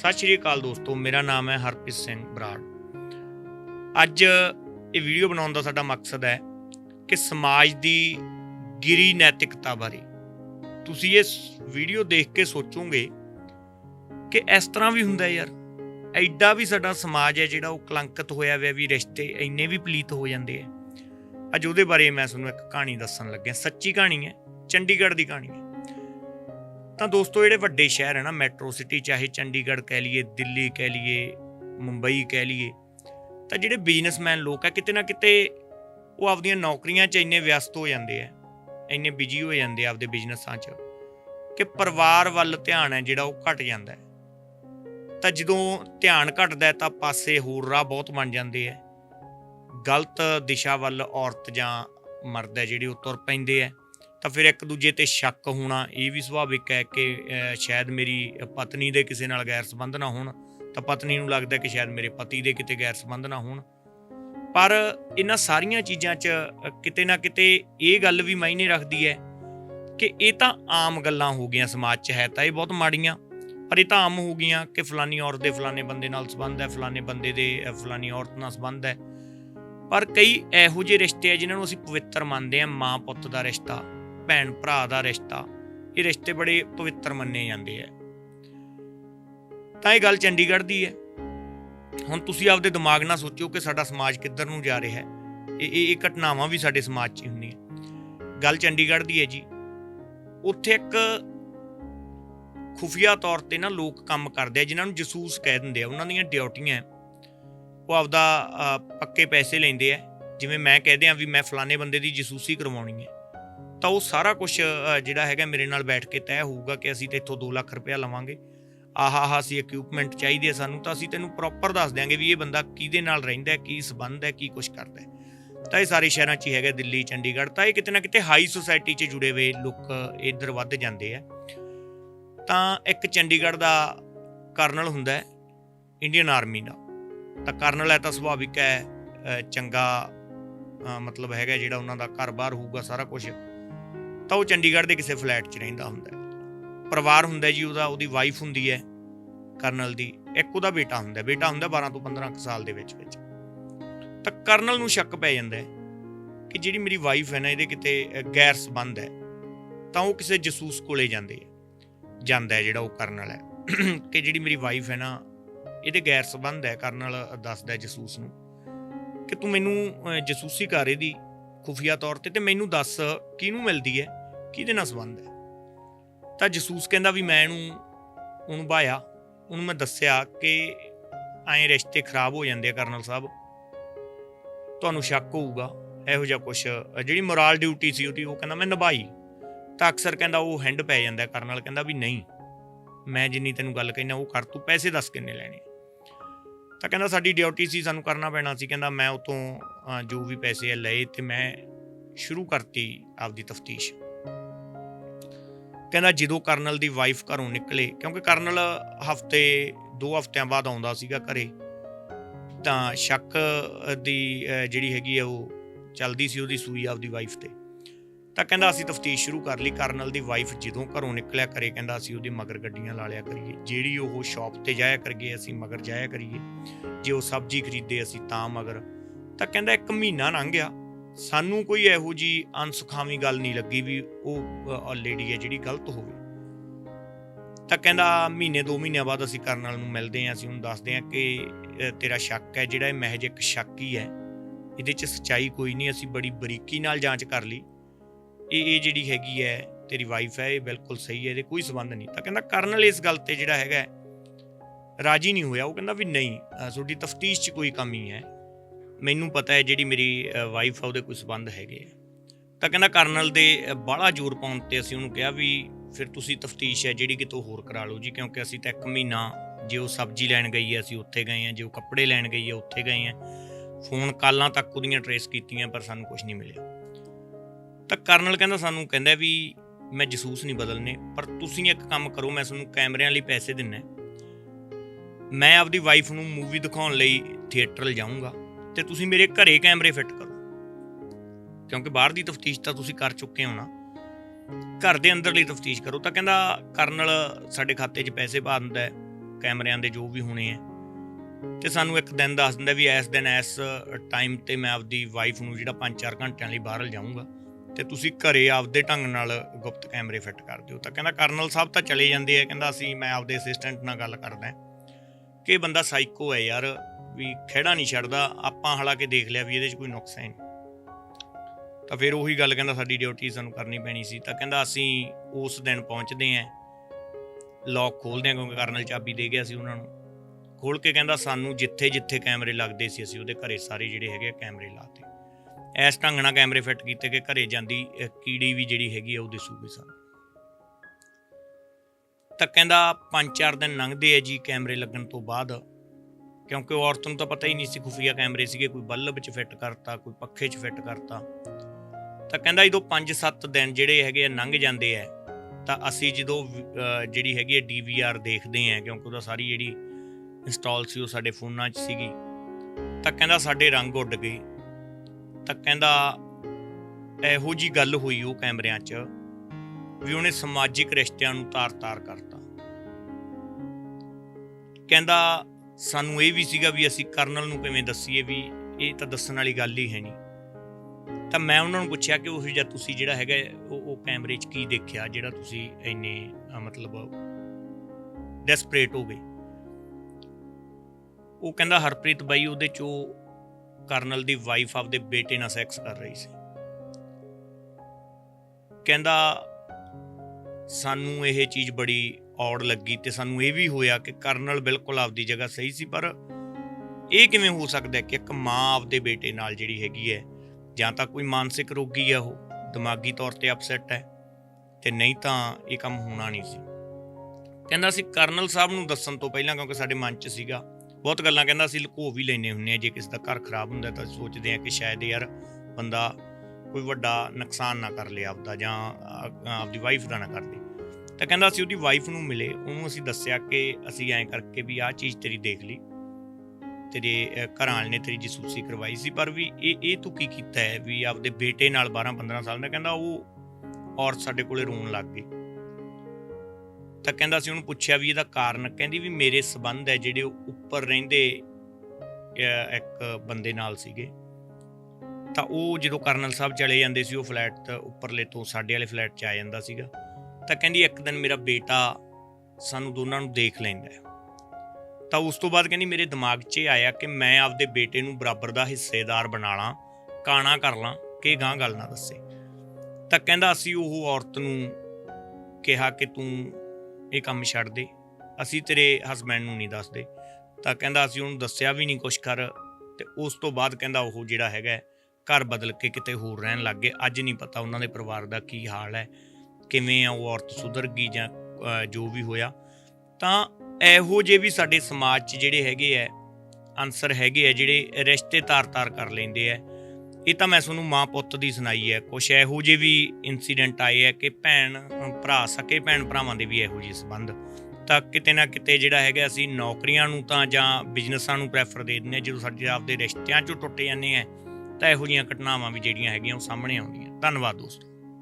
ਸਤਿ ਸ਼੍ਰੀ ਅਕਾਲ ਦੋਸਤੋ, ਮੇਰਾ ਨਾਮ ਹੈ ਹਰਪ੍ਰੀਤ ਸਿੰਘ ਬਰਾੜ। ਅੱਜ ਇਹ ਵੀਡੀਓ ਬਣਾਉਣ ਦਾ ਸਾਡਾ ਮਕਸਦ ਹੈ ਕਿ ਸਮਾਜ ਦੀ ਗਿਰੀ ਨੈਤਿਕਤਾ ਬਾਰੇ। ਤੁਸੀਂ ਇਸ ਵੀਡੀਓ ਦੇਖ ਕੇ ਸੋਚੋਗੇ ਕਿ ਇਸ ਤਰ੍ਹਾਂ ਵੀ ਹੁੰਦਾ ਯਾਰ। ਐਡਾ ਵੀ ਸਾਡਾ ਸਮਾਜ ਹੈ ਜਿਹੜਾ ਉਹ ਕਲੰਕਿਤ ਹੋਇਆ ਹੋਇਆ ਵੀ ਰਿਸ਼ਤੇ ਇੰਨੇ ਵੀ ਪਲੀਤ ਹੋ ਜਾਂਦੇ ਆ ਅੱਜ ਉਹਦੇ ਬਾਰੇ ਮੈਂ ਤੁਹਾਨੂੰ ਇੱਕ ਕਹਾਣੀ ਦੱਸਣ ਲੱਗਿਆ। ਸੱਚੀ ਕਹਾਣੀ ਹੈ, ਚੰਡੀਗੜ੍ਹ ਦੀ ਕਹਾਣੀ ਹੈ। ਤਾਂ ਦੋਸਤੋ, ਜਿਹੜੇ ਵੱਡੇ ਸ਼ਹਿਰ ਹੈ ਨਾ, ਮੈਟਰੋ ਸਿਟੀ ਚਾਹੇ ਚੰਡੀਗੜ੍ਹ ਕਹਿ ਲਈਏ, ਦਿੱਲੀ ਕਹਿ ਲਈਏ, ਮੁੰਬਈ ਕਹਿ ਲਈਏ, ਤਾਂ ਜਿਹੜੇ ਬਿਜ਼ਨਸਮੈਨ ਲੋਕ ਆ, ਕਿਤੇ ਨਾ ਕਿਤੇ ਉਹ ਆਪਦੀਆਂ ਨੌਕਰੀਆਂ 'ਚ ਇੰਨੇ ਵਿਅਸਤ ਹੋ ਜਾਂਦੇ ਆ, ਇੰਨੇ ਬਿਜ਼ੀ ਹੋ ਜਾਂਦੇ ਆ ਆਪਦੇ ਬਿਜ਼ਨਸਾਂ 'ਚ ਕਿ ਪਰਿਵਾਰ ਵੱਲ ਧਿਆਨ ਹੈ ਜਿਹੜਾ ਉਹ ਘਟ ਜਾਂਦਾ ਹੈ। ਤਾਂ ਜਦੋਂ ਧਿਆਨ ਘਟਦਾ ਤਾਂ ਪਾਸੇ ਹੋਰ ਰਾਹ ਬਹੁਤ ਬਣ ਜਾਂਦੇ ਆ। ਗਲਤ ਦਿਸ਼ਾ ਵੱਲ ਔਰਤ ਜਾਂ ਮਰਦ ਹੈ ਜਿਹੜੇ ਉਹ ਤੁਰ ਪੈਂਦੇ ਆ। ਤਾਂ ਫਿਰ ਇੱਕ ਦੂਜੇ ਤੇ ਸ਼ੱਕ ਹੋਣਾ, ਇਹ ਵੀ ਸੁਭਾਵਿਕ ਹੈ ਕਿ ਸ਼ਾਇਦ ਮੇਰੀ ਪਤਨੀ ਦੇ ਕਿਸੇ ਨਾਲ ਗੈਰ ਸੰਬੰਧ ਨਾ ਹੋਣ। ਤਾਂ ਪਤਨੀ ਨੂੰ ਲੱਗਦਾ ਕਿ ਸ਼ਾਇਦ ਮੇਰੇ ਪਤੀ ਦੇ ਕਿਤੇ ਗੈਰ ਸੰਬੰਧ ਨਾ ਹੋਣ। ਪਰ ਇਹਨਾਂ ਸਾਰੀਆਂ ਚੀਜ਼ਾਂ 'ਚ ਕਿਤੇ ਨਾ ਕਿਤੇ ਇਹ ਗੱਲ ਵੀ ਮਾਇਨੇ ਰੱਖਦੀ ਹੈ ਕਿ ਇਹ ਤਾਂ ਆਮ ਗੱਲਾਂ ਹੋ ਗਈਆਂ ਸਮਾਜ 'ਚ, ਹੈ ਤਾਂ ਇਹ ਬਹੁਤ ਮਾੜੀਆਂ। ਪਰ ਇਹ ਤਾਂ ਆਮ ਹੋ ਗਈਆਂ ਕਿ ਫਲਾਨੀ ਔਰਤ ਦੇ ਫਲਾਨੇ ਬੰਦੇ ਨਾਲ ਸੰਬੰਧ ਹੈ, ਫਲਾਨੇ ਬੰਦੇ ਦੇ ਫਲਾਨੀ ਔਰਤ ਨਾਲ ਸੰਬੰਧ ਹੈ। ਪਰ ਕਈ ਇਹੋ ਜਿਹੇ ਰਿਸ਼ਤੇ ਆ ਜਿਨ੍ਹਾਂ ਨੂੰ ਅਸੀਂ ਪਵਿੱਤਰ ਮੰਨਦੇ ਹਾਂ ਮਾਂ ਪੁੱਤ ਦਾ ਰਿਸ਼ਤਾ। ਭੈਣ ਭਰਾ ਦਾ ਰਿਸ਼ਤਾ। ਇਹ ਰਿਸ਼ਤੇ ਬੜੇ ਪਵਿੱਤਰ ਮੰਨੇ ਜਾਂਦੇ ਆ। ਤਾਂ ਇਹ ਗੱਲ ਚੰਡੀਗੜ੍ਹ ਦੀ ਹੈ। ਹੁਣ ਤੁਸੀਂ ਆਪਦੇ ਦਿਮਾਗ ਨਾਲ ਸੋਚੋ ਕਿ ਸਾਡਾ ਸਮਾਜ ਕਿੱਧਰ ਨੂੰ ਜਾ ਰਿਹਾ ਹੈ। ਇਹ ਇਹ ਇਹ ਘਟਨਾਵਾਂ ਵੀ ਸਾਡੇ ਸਮਾਜ 'ਚ ਹੀ ਹੁੰਦੀਆਂ। ਗੱਲ ਚੰਡੀਗੜ੍ਹ ਦੀ ਹੈ ਜੀ। ਉੱਥੇ ਇੱਕ ਖੁਫੀਆ ਤੌਰ ਤੇ ਨਾ ਲੋਕ ਕੰਮ ਕਰਦੇ ਆ, ਜਿਨ੍ਹਾਂ ਨੂੰ ਜਸੂਸ ਕਹਿ ਦਿੰਦੇ ਆ। ਉਹਨਾਂ ਦੀਆਂ ਡਿਊਟੀਆਂ ਉਹ ਆਪਦਾ ਪੱਕੇ ਪੈਸੇ ਲੈਂਦੇ ਆ। ਜਿਵੇਂ ਮੈਂ ਕਹਦੇ ਆ ਵੀ ਮੈਂ ਫਲਾਣੇ ਬੰਦੇ ਦੀ ਜਸੂਸੀ ਕਰਵਾਉਣੀ ਹੈ। ਤਾਂ ਉਹ ਸਾਰਾ ਕੁਝ ਜਿਹੜਾ ਹੈਗਾ ਮੇਰੇ ਨਾਲ ਬੈਠ ਕੇ ਤੈਅ ਹੋਊਗਾ ਕਿ ਅਸੀਂ ਤੇ ਇੱਥੋਂ 2 ਲੱਖ ਰੁਪਇਆ ਲਵਾਂਗੇ। ਆਹਾ ਆਹ ਅਸੀਂ ਇਕਵਿਪਮੈਂਟ ਚਾਹੀਦੀ ਹੈ ਸਾਨੂੰ, ਤਾਂ ਅਸੀਂ ਤੈਨੂੰ ਪ੍ਰੋਪਰ ਦੱਸ ਦਿਆਂਗੇ ਵੀ ਇਹ ਬੰਦਾ ਕਿਹਦੇ ਨਾਲ ਰਹਿੰਦਾ ਹੈ, ਕੀ ਸਬੰਧ ਹੈ, ਕੀ ਕੁਝ ਕਰਦਾ ਹੈ। ਤਾਂ ਇਹ ਸਾਰੇ ਸ਼ਹਿਰਾਂ 'ਚ ਹੀ ਹੈਗਾ ਦਿੱਲੀ, ਚੰਡੀਗੜ੍ਹ, ਤਾਂ ਇਹ ਕਿਤੇ ਨਾ ਕਿਤੇ ਹਾਈ ਸੁਸਾਇਟੀ 'ਚ ਜੁੜੇ ਹੋਏ ਲੋਕ ਇੱਧਰ ਵੱਧ ਜਾਂਦੇ ਆ। ਤਾਂ ਇੱਕ ਚੰਡੀਗੜ੍ਹ ਦਾ ਕਰਨਲ ਹੁੰਦਾ ਹੈ ਇੰਡੀਅਨ ਆਰਮੀ ਦਾ। ਤਾਂ ਕਰਨਲ ਹੈ ਤਾਂ ਸੁਭਾਵਿਕ ਹੈ ਚੰਗਾ ਮਤਲਬ ਹੈਗਾ ਜਿਹੜਾ ਉਹਨਾਂ ਦਾ ਘਰ-ਬਾਰ ਹੋਊਗਾ ਸਾਰਾ ਕੁਝ ਤਾਂ ਉਹ ਚੰਡੀਗੜ੍ਹ ਦੇ ਕਿਸੇ ਫਲੈਟ 'ਚ ਰਹਿੰਦਾ ਹੁੰਦਾ ਹੈ। ਪਰਿਵਾਰ ਹੁੰਦਾ ਜੀ, ਉਹਦਾ, ਉਹਦੀ ਵਾਈਫ ਹੁੰਦੀ ਹੈ, ਕਰਨਲ ਦੀ। ਇੱਕ ਉਹਦਾ ਬੇਟਾ ਹੁੰਦਾ ਬੇਟਾ ਹੁੰਦਾ 12 ਤੋਂ 15 ਕੁ ਸਾਲ ਦੇ ਵਿੱਚ ਵਿੱਚ। ਤਾਂ ਕਰਨਲ ਨੂੰ ਸ਼ੱਕ ਪੈ ਜਾਂਦਾ ਹੈ ਕਿ ਜਿਹੜੀ ਮੇਰੀ ਵਾਈਫ ਹੈ ਨਾ, ਇਹਦੇ ਕਿਤੇ ਗੈਰ ਸੰਬੰਧ ਹੈ। ਤਾਂ ਉਹ ਕਿਸੇ ਜਸੂਸ ਕੋਲੇ ਜਾਂਦੇ ਜਾਂਦਾ ਹੈ ਜਿਹੜਾ ਉਹ ਕਰਨਲ ਹੈ। ਕਿ ਜਿਹੜੀ ਮੇਰੀ ਵਾਈਫ ਹੈ ਨਾ, ਇਹਦੇ ਗੈਰ ਸੰਬੰਧ ਹੈ। ਕਰਨਲ ਦੱਸਦਾ ਜਸੂਸ ਨੂੰ ਕਿ ਤੂੰ ਮੈਨੂੰ ਜਸੂਸੀ ਕਰ ਇਹਦੀ ਖੁਫੀਆ ਤੌਰ ਤੇ ਤੇ ਮੈਨੂੰ ਦੱਸ, ਕਿਹਨੂੰ ਮਿਲਦੀ ਹੈ? ਕਿਹਦੇ ਨਾਲ ਸੰਬੰਧ ਹੈ? ਤਾਂ ਜਸੂਸ ਕਹਿੰਦਾ ਵੀ ਮੈਂ ਇਹਨੂੰ ਉਹਨੂੰ ਭਾਇਆ ਉਹਨੂੰ ਮੈਂ ਦੱਸਿਆ ਕਿ ਐਂ ਰਿਸ਼ਤੇ ਖਰਾਬ ਹੋ ਜਾਂਦੇ ਆ ਕਰਨਲ ਸਾਹਿਬ। ਤੁਹਾਨੂੰ ਸ਼ੱਕ ਹੋਊਗਾ ਇਹੋ ਜਿਹਾ ਕੁਝ ਜਿਹੜੀ ਮੋਰਲ ਡਿਊਟੀ ਸੀ ਉਹਦੀ ਉਹ ਕਹਿੰਦਾ ਮੈਂ ਨਿਭਾਈ। ਤਾਂ ਅਕਸਰ ਕਹਿੰਦਾ ਉਹ ਹੈਂਡ ਪੈ ਜਾਂਦਾ ਕਰਨਲ ਕਹਿੰਦਾ ਵੀ ਨਹੀਂ ਮੈਂ ਜਿੰਨੀ ਤੈਨੂੰ ਗੱਲ ਕਹਿਣਾ ਉਹ ਕਰ ਤੂੰ ਪੈਸੇ ਦੱਸ ਕਿੰਨੇ ਲੈਣੇ ਤਾਂ ਕਹਿੰਦਾ ਸਾਡੀ ਡਿਊਟੀ ਸੀ ਸਾਨੂੰ ਕਰਨਾ ਪੈਣਾ ਸੀ ਕਹਿੰਦਾ ਮੈਂ ਉਤੋਂ ਅ, ਜੋ ਵੀ ਪੈਸੇ ਆ ਲਏ ਤੇ ਮੈਂ ਸ਼ੁਰੂ ਕਰਤੀ ਆਪਦੀ ਤਫਤੀਸ਼। ਕਹਿੰਦਾ ਜਦੋਂ ਕਰਨਲ ਦੀ ਵਾਈਫ ਘਰੋਂ ਨਿਕਲੇ, ਕਿਉਂਕਿ ਕਰਨਲ ਹਫ਼ਤੇ, ਦੋ ਹਫਤਿਆਂ ਬਾਅਦ ਆਉਂਦਾ ਸੀਗਾ ਘਰੇ, ਤਾਂ ਸ਼ੱਕ ਦੀ ਜਿਹੜੀ ਹੈਗੀ ਆ ਉਹ ਚੱਲਦੀ ਸੀ ਉਹਦੀ ਸੂਈ ਆਪਦੀ ਵਾਈਫ ਤੇ। ਤਾਂ ਕਹਿੰਦਾ ਅਸੀਂ ਤਫਤੀਸ਼ ਸ਼ੁਰੂ ਕਰ ਲਈ, ਕਰਨਲ ਦੀ ਵਾਈਫ ਜਦੋਂ ਘਰੋਂ ਨਿਕਲਿਆ ਕਰੇ ਕਹਿੰਦਾ ਅਸੀਂ ਉਹਦੀ ਮਗਰ ਗੱਡੀਆਂ ਲਾ ਲਿਆ ਕਰੀਏ, ਜਿਹੜੀ ਉਹ ਸ਼ਾਪ ਤੇ ਜਾਇਆ ਕਰੀਏ ਅਸੀਂ ਮਗਰ ਜਾਇਆ ਕਰੀਏ, ਜੇ ਉਹ ਸਬਜ਼ੀ ਖਰੀਦੇ ਅਸੀਂ ਤਾਂ ਮਗਰ। ਤਾਂ ਕਹਿੰਦਾ ਇੱਕ ਮਹੀਨਾ ਲੰਘ ਗਿਆ ਸਾਨੂੰ ਕੋਈ ਇਹੋ ਜੀ ਅਨਸੁਖਾਵੀ ਗੱਲ ਨਹੀਂ ਲੱਗੀ ਵੀ ਉਹ ਲੇਡੀ ਹੈ ਜਿਹੜੀ ਗਲਤ ਹੋਵੇ। ਤਾਂ ਕਹਿੰਦਾ ਮਹੀਨੇ, ਦੋ ਮਹੀਨਿਆਂ ਬਾਅਦ ਅਸੀਂ ਕਰਨਲ ਨੂੰ ਮਿਲਦੇ ਹਾਂ, ਅਸੀਂ ਉਹਨੂੰ ਦੱਸਦੇ ਹਾਂ ਕਿ ਤੇਰਾ ਸ਼ੱਕ ਹੈ, ਜਿਹੜਾ ਇਹ ਮਹਿਜ ਇੱਕ ਸ਼ੱਕ ਹੀ ਹੈ। ਇਹਦੇ 'ਚ ਸੱਚਾਈ ਕੋਈ ਨਹੀਂ, ਅਸੀਂ ਬੜੀ ਬਰੀਕੀ ਨਾਲ ਜਾਂਚ ਕਰ ਲਈ। ਇਹ ਇਹ ਜਿਹੜੀ ਹੈਗੀ ਹੈ, ਤੇਰੀ ਵਾਈਫ ਹੈ, ਇਹ ਬਿਲਕੁਲ ਸਹੀ ਹੈ, ਇਹਦੇ ਕੋਈ ਸਬੰਧ ਨਹੀਂ। ਤਾਂ ਕਹਿੰਦਾ ਕਰਨਲ ਇਸ ਗੱਲ ਤੇ ਜਿਹੜਾ ਹੈਗਾ ਰਾਜੀ ਨਹੀਂ ਹੋਇਆ। ਉਹ ਕਹਿੰਦਾ ਵੀ ਨਹੀਂ ਤੁਹਾਡੀ ਤਫਤੀਸ਼ 'ਚ ਕੋਈ ਕਮੀ ਹੈ। ਮੈਨੂੰ ਪਤਾ ਹੈ ਜਿਹੜੀ ਮੇਰੀ ਵਾਈਫ ਆ, ਉਹਦੇ ਕੋਈ ਸਬੰਧ ਹੈਗੇ ਆ। ਤਾਂ ਕਹਿੰਦਾ ਕਰਨਲ ਦੇ ਬਾਹਲਾ ਜ਼ੋਰ ਪਾਉਣ ਤੇ ਅਸੀਂ ਉਹਨੂੰ ਕਿਹਾ ਵੀ ਫਿਰ ਤੁਸੀਂ ਤਫਤੀਸ਼ ਹੈ ਜਿਹੜੀ ਕਿਤੋਂ ਹੋਰ ਕਰਾ ਲਓ ਜੀ, ਕਿਉਂਕਿ ਅਸੀਂ ਤਾਂ ਇੱਕ ਮਹੀਨਾ ਜੇ ਉਹ ਸਬਜ਼ੀ ਲੈਣ ਗਈ ਹੈ, ਅਸੀਂ ਉੱਥੇ ਗਏ ਹਾਂ, ਜੇ ਉਹ ਕੱਪੜੇ ਲੈਣ ਗਈ ਹੈ, ਉੱਥੇ ਗਏ ਹਾਂ। ਫੋਨ ਕਾਲਾਂ ਤੱਕ ਉਹਦੀਆਂ ਟਰੇਸ ਕੀਤੀਆਂ, ਪਰ ਸਾਨੂੰ ਕੁਝ ਨਹੀਂ ਮਿਲਿਆ। ਤਾਂ ਕਰਨਲ ਕਹਿੰਦਾ ਸਾਨੂੰ ਕਹਿੰਦਾ ਵੀ ਮੈਂ ਜਸੂਸ ਨਹੀਂ ਬਦਲਨੇ, ਪਰ ਤੁਸੀਂ ਇੱਕ ਕੰਮ ਕਰੋ, ਮੈਂ ਤੁਹਾਨੂੰ ਕੈਮਰਿਆਂ ਲਈ ਪੈਸੇ ਦਿੰਨਾ ਮੈਂ ਆਪਦੀ ਵਾਈਫ ਨੂੰ ਮੂਵੀ ਦਿਖਾਉਣ ਲਈ ਥੀਏਟਰ ਲਿਜਾਊਂਗਾ ਤੇ ਤੁਸੀਂ ਮੇਰੇ ਘਰੇ ਕੈਮਰੇ ਫਿੱਟ ਕਰੋ। ਕਿਉਂਕਿ ਬਾਹਰ ਦੀ ਤਫਤੀਸ਼ ਤਾਂ ਤੁਸੀਂ ਕਰ ਚੁੱਕੇ ਹੋ ਨਾ। ਘਰ ਦੇ ਅੰਦਰ ਲਈ ਤਫਤੀਸ਼ ਕਰੋ ਤਾਂ ਕਹਿੰਦਾ ਕਰਨਲ ਸਾਡੇ ਖਾਤੇ 'ਚ ਪੈਸੇ ਪਾ ਦਿੰਦਾ ਹੈ, ਕੈਮਰਿਆਂ ਦੇ ਜੋ ਵੀ ਹੋਣੇ ਆ ਤੇ ਸਾਨੂੰ ਇੱਕ ਦਿਨ ਦੱਸ ਦਿੰਦਾ ਵੀ ਇਸ ਦਿਨ ਇਸ ਟਾਈਮ ਤੇ ਮੈਂ ਆਪਦੀ ਵਾਈਫ ਨੂੰ ਜਿਹੜਾ 5-4 ਘੰਟਿਆਂ ਲਈ ਬਾਹਰ ਜਾਊਂਗਾ ਤੇ ਤੁਸੀਂ ਘਰੇ ਆਪਦੇ ਢੰਗ ਨਾਲ ਗੁਪਤ ਕੈਮਰੇ ਫਿੱਟ ਕਰ ਦਿਓ। ਤਾਂ ਕਹਿੰਦਾ ਕਰਨਲ ਸਾਹਿਬ ਤਾਂ ਚਲੇ ਜਾਂਦੇ ਆ ਕਹਿੰਦਾ ਅਸੀਂ, ਮੈਂ ਆਪਦੇ ਅਸਿਸਟੈਂਟ ਨਾਲ ਗੱਲ ਕਰਦਾ ਕਿ ਇਹ ਬੰਦਾ ਸਾਈਕੋ ਹੈ ਯਾਰ ਵੀ ਖੇੜਾ ਨਹੀਂ ਛੱਡਦਾ ਆਪਾਂ ਹਾਲਾਂਕਿ ਦੇਖ ਲਿਆ ਵੀ ਇਹਦੇ 'ਚ ਕੋਈ ਨੁਕਸ ਹੈ ਨਹੀਂ। ਤਾਂ ਫਿਰ ਉਹੀ ਗੱਲ ਕਹਿੰਦਾ ਸਾਡੀ ਡਿਊਟੀ ਸਾਨੂੰ ਕਰਨੀ ਪੈਣੀ ਸੀ। ਤਾਂ ਕਹਿੰਦਾ ਅਸੀਂ ਉਸ ਦਿਨ ਪਹੁੰਚਦੇ ਆਂ ਲੌਕ ਖੋਲਦੇ ਆਂ ਕਿਉਂਕਿ ਕਰਨਲ ਚਾਬੀ ਦੇ ਗਿਆ ਸੀ ਉਹਨਾਂ ਨੂੰ। ਖੋਲ ਕੇ ਕਹਿੰਦਾ ਸਾਨੂੰ ਜਿੱਥੇ ਜਿੱਥੇ ਕੈਮਰੇ ਲੱਗਦੇ ਸੀ ਅਸੀਂ ਉਹਦੇ ਘਰੇ ਸਾਰੇ ਜਿਹੜੇ ਹੈਗੇ ਆ ਕੈਮਰੇ ਲਾਤੇ ਐਸ ਢੰਗ ਨਾਲ ਕੈਮਰੇ ਫਿੱਟ ਕੀਤੇ ਕਿ ਘਰੇ ਜਾਂਦੀ ਅਹ, ਕੀੜੀ ਵੀ ਜਿਹੜੀ ਹੈਗੀ ਆ ਉਹ ਦਿਸੂਗੀ ਸਾਨੂੰ। ਤਾਂ ਕਹਿੰਦਾ ਪੰਜ ਚਾਰ ਦਿਨ ਲੰਘਦੇ ਆ ਜੀ ਕੈਮਰੇ ਲੱਗਣ ਤੋਂ ਬਾਅਦ। ਕਿਉਂਕਿ ਉਹ ਔਰਤ ਨੂੰ ਤਾਂ ਪਤਾ ਹੀ ਨਹੀਂ ਸੀ ਖੁਫੀਆ ਕੈਮਰੇ ਸੀਗੇ, ਕੋਈ ਬੱਲਬ 'ਚ ਫਿੱਟ ਕਰਤਾ, ਕੋਈ ਪੱਖੇ 'ਚ ਫਿੱਟ ਕਰਤਾ। ਤਾਂ ਕਹਿੰਦਾ ਜਦੋਂ 5-7 ਦਿਨ ਜਿਹੜੇ ਹੈਗੇ ਆ ਲੰਘ ਜਾਂਦੇ ਆ, ਤਾਂ ਅਸੀਂ ਜਦੋਂ ਜਿਹੜੀ ਹੈਗੀ ਹੈ ਡੀਵੀਆਰ ਦੇਖਦੇ ਆ, ਕਿਉਂਕਿ ਉਹਦਾ ਸਾਰੀ ਜਿਹੜੀ ਇੰਸਟਾਲ ਸੀ ਉਹ ਸਾਡੇ ਫੋਨਾਂ 'ਚ ਸੀਗੀ, ਤਾਂ ਕਹਿੰਦਾ ਸਾਡੇ ਰੰਗ ਉੱਡ ਗਏ। ਤਾਂ ਕਹਿੰਦਾ ਇਹੋ ਜੀ ਗੱਲ ਹੋਈ ਉਹ ਕੈਮਰਿਆਂ 'ਚ ਵੀ ਉਹਨੇ ਸਮਾਜਿਕ ਰਿਸ਼ਤਿਆਂ ਨੂੰ ਤਾਰ-ਤਾਰ ਕਰਤਾ। ਕਹਿੰਦਾ ਸਾਨੂੰ ਇਹ ਵੀ ਸੀਗਾ ਵੀ ਅਸੀਂ ਕਰਨਲ ਨੂੰ ਕਿਵੇਂ ਦੱਸੀਏ ਵੀ ਇਹ ਤਾਂ ਦੱਸਣ ਵਾਲੀ ਗੱਲ ਹੀ ਹੈ ਨਹੀਂ। ਤਾਂ ਮੈਂ ਉਹਨਾਂ ਨੂੰ ਪੁੱਛਿਆ ਕਿ ਉਹ ਜਿਹਾ ਤੁਸੀਂ ਜਿਹੜਾ ਹੈਗਾ ਉਹ ਉਹ ਕੈਮਰੇ 'ਚ ਕੀ ਦੇਖਿਆ ਜਿਹੜਾ ਤੁਸੀਂ ਇੰਨੇ ਮਤਲਬ ਡੈਸਪਰੇਟ ਹੋ ਗਏ? ਉਹ ਕਹਿੰਦਾ ਹਰਪ੍ਰੀਤ ਬਾਈ ਉਹਦੇ 'ਚ ਉਹ ਕਰਨਲ ਦੀ ਵਾਈਫ ਆਪਦੇ ਬੇਟੇ ਨਾਲ ਸੈਕਸ ਕਰ ਰਹੀ ਸੀ। ਕਹਿੰਦਾ ਸਾਨੂੰ ਇਹ ਚੀਜ਼ ਬੜੀ ਔੜ ਲੱਗੀ ਤੇ ਸਾਨੂੰ ਇਹ ਵੀ ਹੋਇਆ ਕਿ ਕਰਨਲ ਬਿਲਕੁਲ ਆਪਦੀ ਜਗ੍ਹਾ ਸਹੀ ਸੀ, ਪਰ ਇਹ ਕਿਵੇਂ ਹੋ ਸਕਦਾ ਕਿ ਇੱਕ ਮਾਂ ਆਪਦੇ ਬੇਟੇ ਨਾਲ ਜਿਹੜੀ ਹੈਗੀ ਹੈ, ਜਾਂ ਤਾਂ ਕੋਈ ਮਾਨਸਿਕ ਰੋਗੀ ਹੈ ਉਹ ਦਿਮਾਗੀ ਤੌਰ ਤੇ ਅਪਸੈਟ ਹੈ ਤੇ ਨਹੀਂ ਤਾਂ ਇਹ ਕੰਮ ਹੋਣਾ ਨਹੀਂ ਸੀ। ਕਹਿੰਦਾ ਸੀ ਕਰਨਲ ਸਾਹਿਬ ਨੂੰ ਦੱਸਣ ਤੋਂ ਪਹਿਲਾਂ, ਕਿਉਂਕਿ ਸਾਡੇ ਮਨ 'ਚ ਸੀਗਾ, ਬਹੁਤ ਗੱਲਾਂ ਕਹਿੰਦਾ ਅਸੀਂ ਲੁਕੋ ਵੀ ਲੈਨੇ ਹੁੰਨੇ ਆ, ਜੇ ਕਿਸੇ ਦਾ ਘਰ ਖਰਾਬ ਹੁੰਦਾ ਤਾਂ ਸੋਚਦੇ ਆ ਕਿ ਸ਼ਾਇਦ ਯਾਰ ਬੰਦਾ ਕੋਈ ਵੱਡਾ ਨੁਕਸਾਨ ਨਾ ਕਰ ਲਿਆ ਆਪਦਾ, ਜਾਂ ਆਪਦੀ ਵਾਈਫ ਦਾ ਨਾ ਕਰ ਦੇ ਤਾਂ ਕਹਿੰਦਾ ਅਸੀਂ ਉਹਦੀ ਵਾਈਫ ਨੂੰ ਮਿਲੇ, ਉਹਨੂੰ ਅਸੀਂ ਦੱਸਿਆ ਕਿ ਅਸੀਂ ਐਂ ਕਰਕੇ ਵੀ ਆਹ ਚੀਜ਼ ਤੇਰੀ ਦੇਖ ਲਈ, ਤੇਰੇ ਘਰਾਂ ਵਾਲੇ ਨੇ ਤੇਰੀ ਜਸੂਸੀ ਕਰਵਾਈ ਸੀ, ਪਰ ਵੀ ਇਹ ਇਹ ਤੂੰ ਕੀ ਕੀਤਾ ਹੈ ਵੀ ਆਪਦੇ ਬੇਟੇ ਨਾਲ 12 15 ਸਾਲ ਦਾ ਕਹਿੰਦਾ ਉਹ ਔਰਤ ਸਾਡੇ ਕੋਲੇ ਰੋਣ ਲੱਗ ਗਈ। ਤਾਂ ਕਹਿੰਦਾ ਸੀ ਉਹਨੂੰ ਪੁੱਛਿਆ ਵੀ ਇਹਦਾ ਕਾਰਨ, ਕਹਿੰਦੀ ਵੀ ਮੇਰੇ ਸਬੰਧ ਹੈ ਜਿਹੜੇ ਉਹ ਉੱਪਰ ਰਹਿੰਦੇ ਇੱਕ ਬੰਦੇ ਨਾਲ ਸੀਗੇ। ਤਾਂ ਉਹ ਜਦੋਂ ਕਰਨਲ ਸਾਹਿਬ ਚਲੇ ਜਾਂਦੇ ਸੀ ਉਹ ਫਲੈਟ ਉੱਪਰਲੇ ਤੋਂ ਸਾਡੇ ਵਾਲੇ ਫਲੈਟ 'ਚ ਆ ਜਾਂਦਾ ਸੀਗਾ। ਤਾਂ ਕਹਿੰਦੀ ਇੱਕ ਦਿਨ ਮੇਰਾ ਬੇਟਾ ਸਾਨੂੰ ਦੋਨਾਂ ਨੂੰ ਦੇਖ ਲੈਂਦਾ ਹੈ। ਤਾਂ ਉਸ ਤੋਂ ਬਾਅਦ ਕਹਿੰਦੀ ਮੇਰੇ ਦਿਮਾਗ 'ਚ ਇਹ ਆਇਆ ਕਿ ਮੈਂ ਆਪਦੇ ਬੇਟੇ ਨੂੰ ਬਰਾਬਰ ਦਾ ਹਿੱਸੇਦਾਰ ਬਣਾ ਲਾਂ, ਕਾਣਾ ਕਰ ਲਾਂ, ਕਿ ਗਾਂ ਗੱਲ ਨਾ ਦੱਸੇ। ਤਾਂ ਕਹਿੰਦਾ ਅਸੀਂ ਉਹ ਔਰਤ ਨੂੰ ਕਿਹਾ ਕਿ ਤੂੰ ਇਹ ਕੰਮ ਛੱਡ ਦੇ, ਅਸੀਂ ਤੇਰੇ ਹਸਬੈਂਡ ਨੂੰ ਨਹੀਂ ਦੱਸਦੇ। ਤਾਂ ਕਹਿੰਦਾ ਅਸੀਂ ਉਹਨੂੰ ਦੱਸਿਆ ਵੀ ਨਹੀਂ ਕੁਛ ਕਰ, ਤੇ ਉਸ ਤੋਂ ਬਾਅਦ ਕਹਿੰਦਾ ਉਹ ਜਿਹੜਾ ਹੈਗਾ ਘਰ ਬਦਲ ਕੇ ਕਿਤੇ ਹੋਰ ਰਹਿਣ ਲੱਗ ਗਏ। ਅੱਜ ਨਹੀਂ ਪਤਾ ਉਹਨਾਂ ਦੇ ਪਰਿਵਾਰ ਦਾ ਕੀ ਹਾਲ ਹੈ। ਕਿਵੇਂ ਆ, ਉਹ ਔਰਤ ਸੁਧਰ ਗਈ ਜਾਂ ਜੋ ਵੀ ਹੋਇਆ, ਤਾਂ ਇਹੋ ਜਿਹੇ ਵੀ ਸਾਡੇ ਸਮਾਜ 'ਚ ਜਿਹੜੇ ਹੈਗੇ ਆ ਅਨਸਰ ਹੈਗੇ ਆ, ਜਿਹੜੇ ਰਿਸ਼ਤੇ ਤਾਰ-ਤਾਰ ਕਰ ਲੈਂਦੇ ਆ। ਇਹ ਤਾਂ ਮੈਂ ਤੁਹਾਨੂੰ ਮਾਂ ਪੁੱਤ ਦੀ ਸੁਣਾਈ ਹੈ ਕੁਛ ਇਹੋ ਜਿਹੇ ਵੀ ਇਨਸੀਡੈਂਟ ਆਏ ਆ ਕਿ ਭੈਣ ਭਰਾ, ਸਕੇ ਭੈਣ ਭਰਾਵਾਂ ਦੇ ਵੀ ਇਹੋ ਜਿਹੇ ਸੰਬੰਧ। ਤਾਂ ਕਿਤੇ ਨਾ ਕਿਤੇ ਜਿਹੜਾ ਹੈਗਾ, ਅਸੀਂ ਨੌਕਰੀਆਂ ਨੂੰ ਤਾਂ ਜਾਂ ਬਿਜ਼ਨਸਾਂ ਨੂੰ ਪ੍ਰੈਫਰ ਦੇ ਦਿੰਦੇ ਹਾਂ ਜਦੋਂ ਸਾਡੇ ਆਪਦੇ ਰਿਸ਼ਤਿਆਂ 'ਚੋਂ ਟੁੱਟ ਜਾਂਦੇ ਆ, ਤਾਂ ਇਹੋ ਜਿਹੀਆਂ ਘਟਨਾਵਾਂ ਵੀ ਜਿਹੜੀਆਂ ਹੈਗੀਆਂ, ਉਹ ਸਾਹਮਣੇ ਆਉਂਦੀਆਂ। ਧੰਨਵਾਦ ਦੋਸਤੋ।